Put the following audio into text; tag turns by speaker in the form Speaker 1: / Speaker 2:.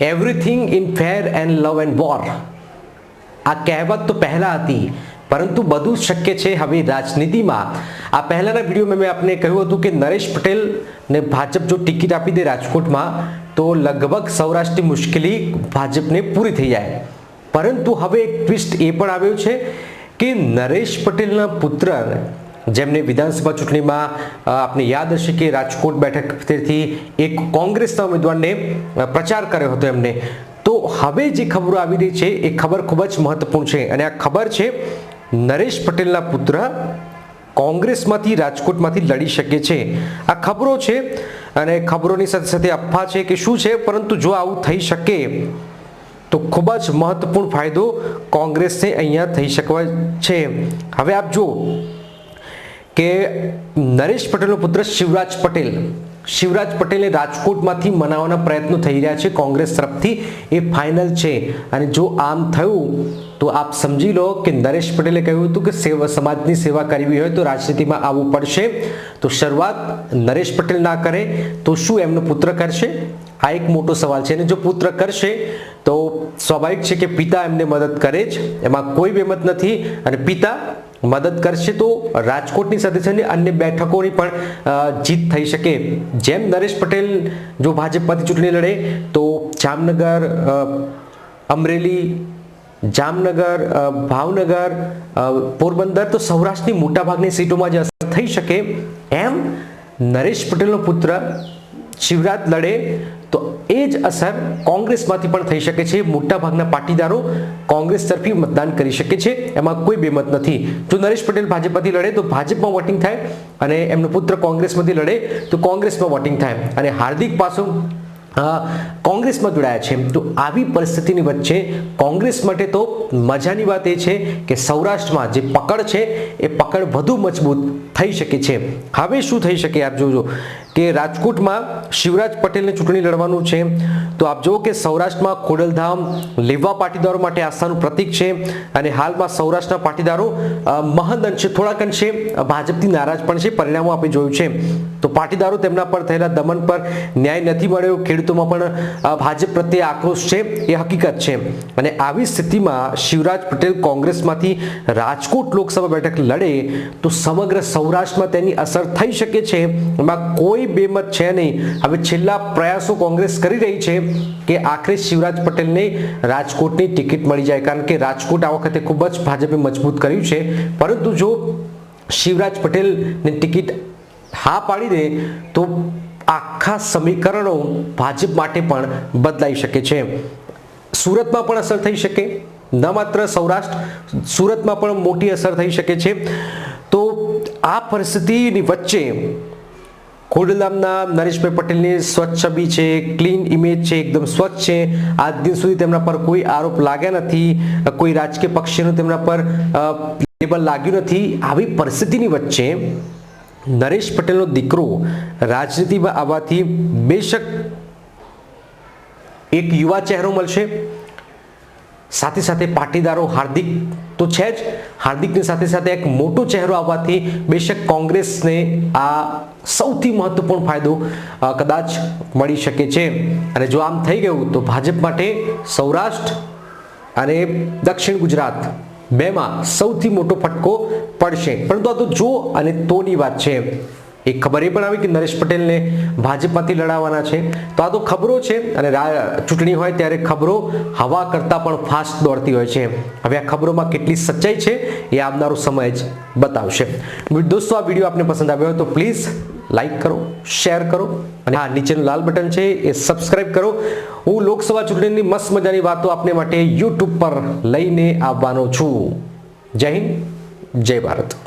Speaker 1: Everything in fair and love and war આ કહેવત તો પહેલાં હતી, પરંતુ બધું શક્ય છે હવે રાજનીતિમાં. આ પહેલાંના વિડીયોમાં મેં આપને કહ્યું હતું કે નરેશ પટેલને ભાજપ જો ટિકિટ આપી દે રાજકોટમાં, તો લગભગ સૌરાષ્ટ્રની મુશ્કેલી ભાજપને પૂરી થઈ જાય. પરંતુ હવે એક ટ્વિસ્ટ એ પણ આવ્યો છે કે નરેશ પટેલના પુત્ર જેમને વિધાનસભા ચૂંટણીમાં આપને યાદ હશે કે રાજકોટ બેઠક પરથી એક કોંગ્રેસના ઉમેદવારને પ્રચાર કર્યો હતો એમને. તો હવે જે ખબરો આવી રહી છે, એ ખબર ખૂબ જ મહત્વપૂર્ણ છે. અને આ ખબર છે, નરેશ પટેલના પુત્ર કોંગ્રેસમાંથી, રાજકોટમાંથી લડી શકે છે. આ ખબરો છે, અને ખબરોની સાથે સાથે અફવા છે કે શું છે, પરંતુ જો આવું થઈ શકે, તો ખૂબ જ મહત્વપૂર્ણ ફાયદો કોંગ્રેસને અહીંયા થઈ શકવા છે. હવે આપ જુઓ કે નરેશ પટેલનો પુત્ર શિવરાજ પટેલ, શિવરાજ પટેલને રાજકોટમાંથી મનાવવાના પ્રયત્નો થઈ રહ્યા છે. કોંગ્રેસ તરફથી એ ફાઇનલ છે. અને જો આમ થયું, તો આપ સમજી લો કે નરેશ પટેલે કહ્યું હતું કે સેવા, સમાજની સેવા કરવી હોય તો રાજનીતિમાં આવવું પડશે. તો શરૂઆત નરેશ પટેલ ના કરે. તો શું એમનો પુત્ર કરશે? આ એક મોટો સવાલ છે. અને જો પુત્ર કરશે સ્વાભાવિક છે કે પિતા એમને મદદ કરે જ, એમાં કોઈ બેમત નથી અને પિતા મદદ કરશે તો રાજકોટની સાથે સાથે અન્ય બેઠકોની પણ જીત થઈ શકે. જેમ નરેશ પટેલ જો ભાજપમાંથી ચૂંટણી લડે, તો જામનગર અમરેલી, જામનગર ભાવનગર પોરબંદર તો સૌરાષ્ટ્રની મોટાભાગની સીટોમાં જે અસર થઈ શકે. એમ નરેશ પટેલનો પુત્ર શિવરાજ લડે તો એ જ અસર કોંગ્રેસમાંથી પણ થઈ શકે છે. મોટાભાગના પાટીદારો કોંગ્રેસ તરફી મતદાન કરી શકે છે. એમાં કોઈ બેમત નથી. જો નરેશ પટેલ ભાજપમાંથી લડે તો ભાજપમાં વોટિંગ થાય અને એમનો પુત્ર કોંગ્રેસમાંથી લડે તો કોંગ્રેસમાં વોટિંગ થાય. અને હાર્દિક પાસો કોંગ્રેસમાં જોડાયા છે. તો આવી પરિસ્થિતિની વચ્ચે કોંગ્રેસ માટે તો મજાની વાત એ છે કે સૌરાષ્ટ્રમાં જે પકડ છે, એ પકડ વધુ મજબૂત થઈ શકે છે. હવે શું થઈ શકે આપ જોજો કે રાજકોટમાં શિવરાજ પટેલને ચૂંટણી લડવાનું છે. તો આપ જુઓ કે સૌરાષ્ટ્રમાં ખોડલધામ લેવા પાટીદારો માટે આસ્થાનું પ્રતીક છે અને હાલમાં સૌરાષ્ટ્રના પાટીદારો મહદ અંશે થોડાક અંશે ભાજપથી નારાજ પણ છે, પરિણામો આપણે જોયું છે. તો પાટીદારો તેમના પર થયેલા દમન પર ન્યાય નથી મળ્યો, ખેડૂતોમાં પણ ભાજપ પ્રત્યે આક્રોશ છે, એ હકીકત છે. અને આવી સ્થિતિમાં શિવરાજ પટેલ કોંગ્રેસમાંથી રાજકોટ લોકસભા બેઠક લડે તો સમગ્ર સૌરાષ્ટ્રમાં તેની અસર થઈ શકે છે. એમાં કોઈ બેમત છે નહીં. હવે છેલ્લા પ્રયાસો કોંગ્રેસ કરી રહી છે કે આખરે શિવરાજ પટેલને રાજકોટની ટિકિટ મળી જાય. કારણ કે રાજકોટ આ વખતે ખૂબ જ ભાજપે મજબૂત કર્યું છે. પરંતુ જો શિવરાજ પટેલની ટિકિટ હા પાડી દે, તો આખા સમીકરણો ભાજપ માટે પણ બદલાઈ શકે છે. સુરતમાં પણ અસર થઈ શકે. ન માત્ર સૌરાષ્ટ્ર, સુરતમાં પણ મોટી અસર થઈ શકે છે. આ પરિસ્થિતિની વચ્ચે ખોડલામના નરેશભાઈ પટેલની સ્વચ્છ છબી છે ક્લીન ઇમેજ છે, એકદમ સ્વચ્છ છે. આજ દિન સુધી તેમના પર કોઈ આરોપ લાગ્યા નથી, કોઈ રાજકીય પક્ષીનું તેમના પર લેબલ લાગ્યું નથી. આવી પરિસ્થિતિની વચ્ચે નરેશ પટેલનો દીકરો રાજનીતિમાં આવવાથી બેશક એક યુવા ચહેરો મળશે. સાથે સાથે પાટીદારો હાર્દિક, તો છે જ, હાર્દિકની સાથે સાથે એક મોટો ચહેરો આવવાથી બેશક કોંગ્રેસને આ સૌથી મહત્વપૂર્ણ ફાયદો કદાચ મળી શકે છે. અને જો આમ થઈ ગયું, તો ભાજપ માટે સૌરાષ્ટ્ર અને દક્ષિણ ગુજરાત બેમાં સૌથી મોટો ફટકો પડશે. પરંતુ આ તો જો અને તોની વાત છે. એક ખબર એ પણ આવી કે નરેશ પટેલને ભાજપમાંથી લડાવવાના છે. તો આ તો ખબરો છે અને ચૂંટણી હોય ત્યારે ખબરો હવા કરતાં પણ ફાસ્ટ દોડતી હોય છે. હવે આ ખબરોમાં કેટલી સચ્ચાઈ છે એ આવનારો સમય જ બતાવશે. દોસ્તો, આ વીડિયો આપને પસંદ આવ્યો હોય તો પ્લીઝ લાઈક કરો, શેર કરો અને હા, નીચેનું લાલ બટન છે એ સબસ્ક્રાઇબ કરો. હું લોકસભા ચૂંટણીની મસ્ત મજાની વાતો આપને માટે યુટ્યુબ પર લઈને આવવાનો છું. જય હિન્દ, જય ભારત.